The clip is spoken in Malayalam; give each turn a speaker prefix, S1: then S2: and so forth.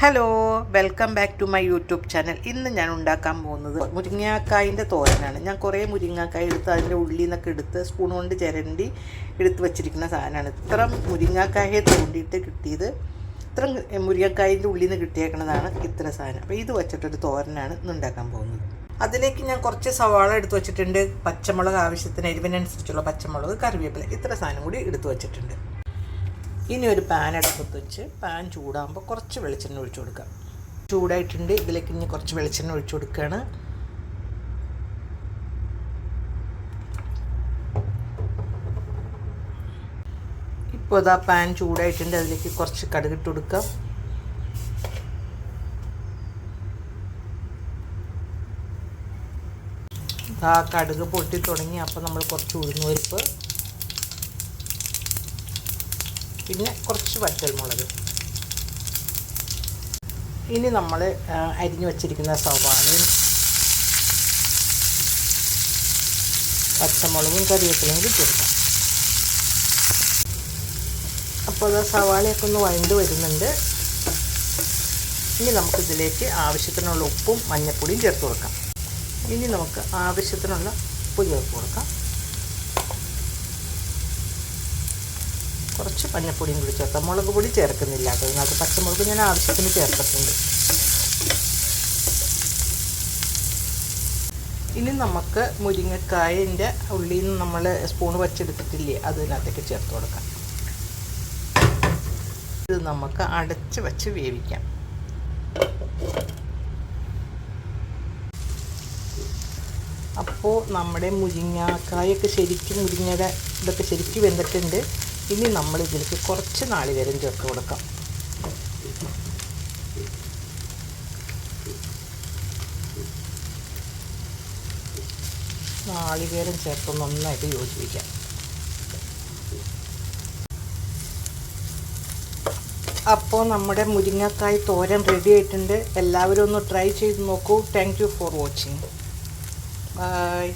S1: Hello welcome back to my YouTube channel ഇന്ന് ഞാൻ ഉണ്ടാക്കാൻ പോകുന്നത് മുരിങ്ങാക്കായിന്റെ തോരനാണ്. ഞാൻ കുറേ മുരിങ്ങാക്കായ എടുത്ത് അതിന്റെ ഉള്ളിൽ നിന്നൊക്കെ എടുത്ത് സ്പൂൺ കൊണ്ട് ചിരണ്ടി എടുത്ത് വെച്ചിരിക്കുന്ന സാധനമാണ്. ഇത്ര മുരിങ്ങാക്കായെ തോണ്ടിയിട്ട് കിട്ടിയത്. ഇത്ര മുരിങ്ങാക്കായിന്റെ ഉള്ളിൽ നിന്ന് കിട്ടിയേക്കുന്നതാണ് ഇത്ര സാധനം. അപ്പോൾ ഇത് വെച്ചിട്ടൊരു തോരനാണ് ഇന്ന് ഉണ്ടാക്കാൻ പോകുന്നത്. അതിലേക്ക് ഞാൻ കുറച്ച് സവാള എടുത്ത് വെച്ചിട്ടുണ്ട്. പച്ചമുളക് ആവശ്യത്തിന് എരിവിനനുസരിച്ചുള്ള പച്ചമുളക് കറിവേപ്പില ഇത്ര സാധനം കൂടി എടുത്ത് വെച്ചിട്ടുണ്ട്. ഇനി ഒരു പാൻ അടുപ്പത്ത് വെച്ച് പാൻ ചൂടാകുമ്പോൾ കുറച്ച് വെളിച്ചെണ്ണ ഒഴിച്ചു കൊടുക്കാം ചൂടായിട്ടുണ്ട് ഇതിലേക്ക് ഇനി കുറച്ച് വെളിച്ചെണ്ണ ഒഴിച്ചു കൊടുക്കുകയാണ്. ഇപ്പോൾ ഇതാ പാൻ ചൂടായിട്ടുണ്ട് അതിലേക്ക് കുറച്ച് കടുകിട്ട് കൊടുക്കാം. ആ കടുക് പൊട്ടി തുടങ്ങി അപ്പോൾ നമ്മൾ കുറച്ച് ഉഴുന്നുപരിപ്പ് പിന്നെ കുറച്ച് വറ്റൽമുളക് ഇനി നമ്മൾ അരിഞ്ഞു വച്ചിരിക്കുന്ന സവാളയും പച്ചമുളകും കറിവേപ്പിലയും കൂടി കൊടുക്കാം. അപ്പോൾ അത് സവാളയൊക്കെ ഒന്ന് വഴണ്ട് വരുന്നുണ്ട്. ഇനി നമുക്ക് ഇതിലേക്ക് ആവശ്യത്തിനുള്ള ഉപ്പും മഞ്ഞൾപ്പൊടിയും ചേർത്ത് കൊടുക്കാം. ഇനി നമുക്ക് ആവശ്യത്തിനുള്ള ഉപ്പ് ചേർത്ത് കൊടുക്കാം. കുറച്ച് മഞ്ഞപ്പൊടിയും കൂടി ചേർക്കാം. മുളക് പൊടി ചേർക്കുന്നില്ല കേട്ടോ. ഇതിനകത്ത് പച്ചമുളക് ഞാൻ ആവശ്യത്തിന് ചേർത്തിട്ടുണ്ട്. ഇനി നമുക്ക് മുരിങ്ങക്കായന്റെ ഉള്ളിൽ നിന്ന് നമ്മൾ സ്പൂൺ വച്ചെടുത്തിട്ടില്ലേ അത് ഇതിനകത്തേക്ക് ചേർത്ത് കൊടുക്കാം. ഇത് നമുക്ക് അടച്ച് വച്ച് വേവിക്കാം. അപ്പോൾ നമ്മുടെ മുരിങ്ങാക്കായൊക്കെ ശരിക്കും മുരിങ്ങയുടെ ഇതൊക്കെ ശരിക്കും വെന്തിട്ടുണ്ട്. ഇനി നമ്മൾ ഇതിലേക്ക് കുറച്ച് നാളികേരം ചേർത്ത് കൊടുക്കാം. നാളികേരം ചേർത്ത് നന്നായിട്ട് യോജിപ്പിക്കാം. അപ്പോൾ നമ്മുടെ മുരിങ്ങക്കായ് തോരൻ റെഡി ആയിട്ടുണ്ട്. എല്ലാവരും ഒന്ന് ട്രൈ ചെയ്ത് നോക്കൂ. Thank you for watching bye